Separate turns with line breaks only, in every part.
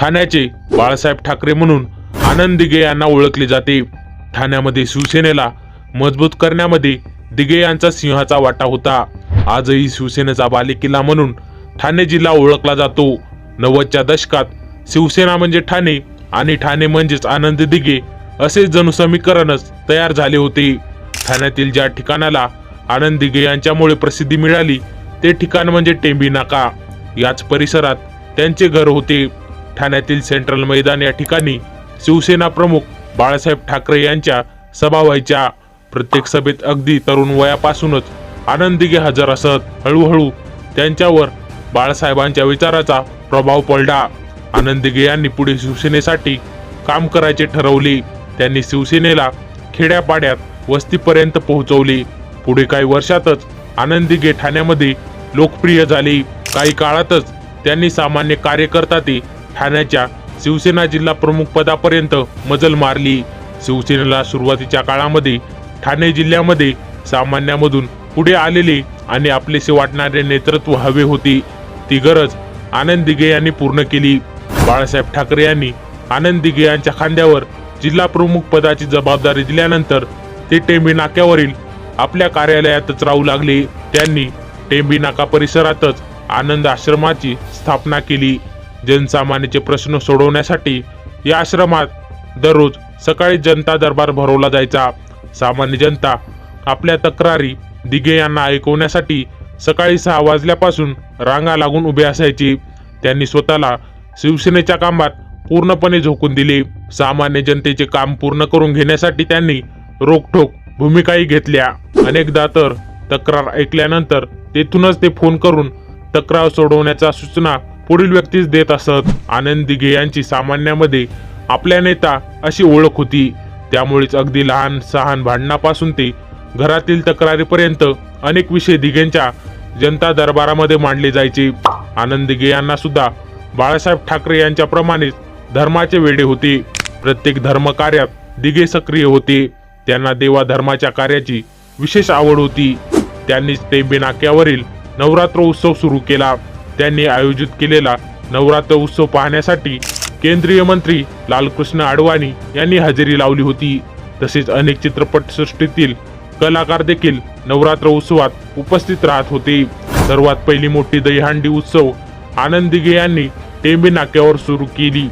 ठाण्याचे बाळासाहेब ठाकरे म्हणून आनंद दिघे यांना ओळखले जाते. ठाण्यामध्ये शिवसेनेला मजबूत करण्यामध्ये दिघे यांचा सिंहाचा वाटा होता. आजही शिवसेनेचा बालेकिल्ला म्हणून ठाणे जिल्हा ओळखला जातो. नव्वदच्या दशकात शिवसेना म्हणजे ठाणे आणि ठाणे म्हणजेच आनंद दिघे असे जनुसमीकरणच तयार झाले होते. ठाण्यातील ज्या ठिकाणाला आनंद दिघे यांच्यामुळे प्रसिद्धी मिळाली ते ठिकाण म्हणजे टेंबी नाका. याच परिसरात त्यांचे घर होते. ठाण्यातील सेंट्रल मैदान या ठिकाणी शिवसेना प्रमुख बाळासाहेब ठाकरे यांच्या सभा व्हायच्या. प्रत्येक सभेत अगदी तरुण वयापासूनच आनंदीगे हजर असत. हळूहळू त्यांच्यावर बाळासाहेबांच्या विचाराचा प्रभाव पडला. आनंदीगे यांनी पुढे शिवसेनेसाठी काम करायचे ठरवले. त्यांनी शिवसेनेला खेड्यापाड्यात वस्तीपर्यंत पोहोचवले. पुढे काही वर्षातच आनंदीगे ठाण्यामध्ये लोकप्रिय झाले. काही काळातच त्यांनी सामान्य कार्यकर्ता ते ठाण्याच्या शिवसेना जिल्हा प्रमुख पदापर्यंत मजल मारली. शिवसेनेला सुरुवातीच्या काळामध्ये ठाणे जिल्ह्यामध्ये सामान्यामधून पुढे आलेले आणि आपलेसे वाटणारे नेतृत्व हवे होते. ती गरज आनंद दिघे यांनी पूर्ण केली. बाळासाहेब ठाकरे यांनी आनंद दिघे यांच्या खांद्यावर जिल्हा प्रमुख पदाची जबाबदारी दिल्यानंतर ते टेंबी नाक्यावरील आपल्या कार्यालयातच राहू लागले. त्यांनी टेंबी नाका परिसरातच आनंद आश्रमाची स्थापना केली. जनसामान्याचे प्रश्न सोडवण्यासाठी या आश्रमात दररोज सकाळी जनता दरबार भरवला जायचा. सामान्य जनता आपल्या तक्रारी दिघे यांना ऐकवण्यासाठी सकाळी सहा वाजल्यापासून रांगा लागून उभे असायचे. त्यांनी स्वतःला शिवसेनेच्या कामात पूर्णपणे झोकून दिले. सामान्य जनतेचे काम पूर्ण करून घेण्यासाठी त्यांनी रोखोक भूमिकाही घेतल्या. अनेकदा तर तक्रार ऐकल्यानंतर तेथूनच ते फोन करून तक्रार सोडवण्याच्या सूचना पुढील व्यक्तीच देत असत. आनंद दिघे यांची सामान्यामध्ये आपल्या नेता अशी ओळख होती. त्यामुळेच अगदी लहान सहान भांडणापासून ते घरातील तक्रारीपर्यंत अनेक विषय दिघेंच्या जनता दरबारामध्ये मांडले जायचे. आनंद दिघे यांना सुद्धा बाळासाहेब ठाकरे यांच्याप्रमाणेच धर्माचे वेडे होते. प्रत्येक धर्मकार्यात दिघे सक्रिय होते. त्यांना देवा धर्माच्या कार्याची विशेष आवड होती. त्यांनीच ते बेनाक्यावरील नवरात्र उत्सव सुरू केला. त्यांनी आयोजित केलेला नवरात्र उत्सव पाहण्यासाठी केंद्रीय मंत्री लालकृष्ण अडवाणी यांनी हजेरी लावली होती. तसेच अनेक चित्रपटसृष्टीतील कलाकार देखील नवरात्र उत्सवात उपस्थित राहत होते. सर्वात पहिली मोठी दहीहंडी उत्सव आनंद दिघे यांनी टेंबे नाक्यावर सुरू केली.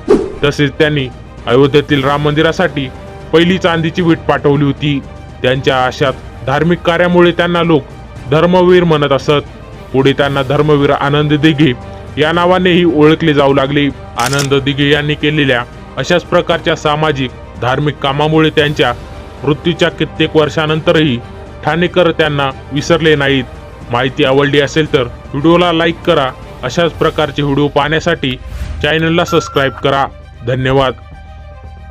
तसेच त्यांनी अयोध्येतील राम मंदिरासाठी पहिली चांदीची वीट पाठवली होती. त्यांच्या आशात धार्मिक कार्यामुळे त्यांना लोक धर्मवीर म्हणत असत. पुढे त्यांना धर्मवीर आनंद दिघे या नावानेही ओळखले जाऊ लागले. आनंद दिघे यांनी केलेल्या अशाच प्रकारच्या सामाजिक धार्मिक कामामुळे त्यांच्या मृत्यूच्या कित्येक वर्षानंतरही ठाणेकर त्यांना विसरले नाहीत. माहिती आवडली असेल तर व्हिडिओला लाईक करा. अशाच प्रकारचे व्हिडिओ पाहण्यासाठी चॅनलला सबस्क्राईब करा. धन्यवाद.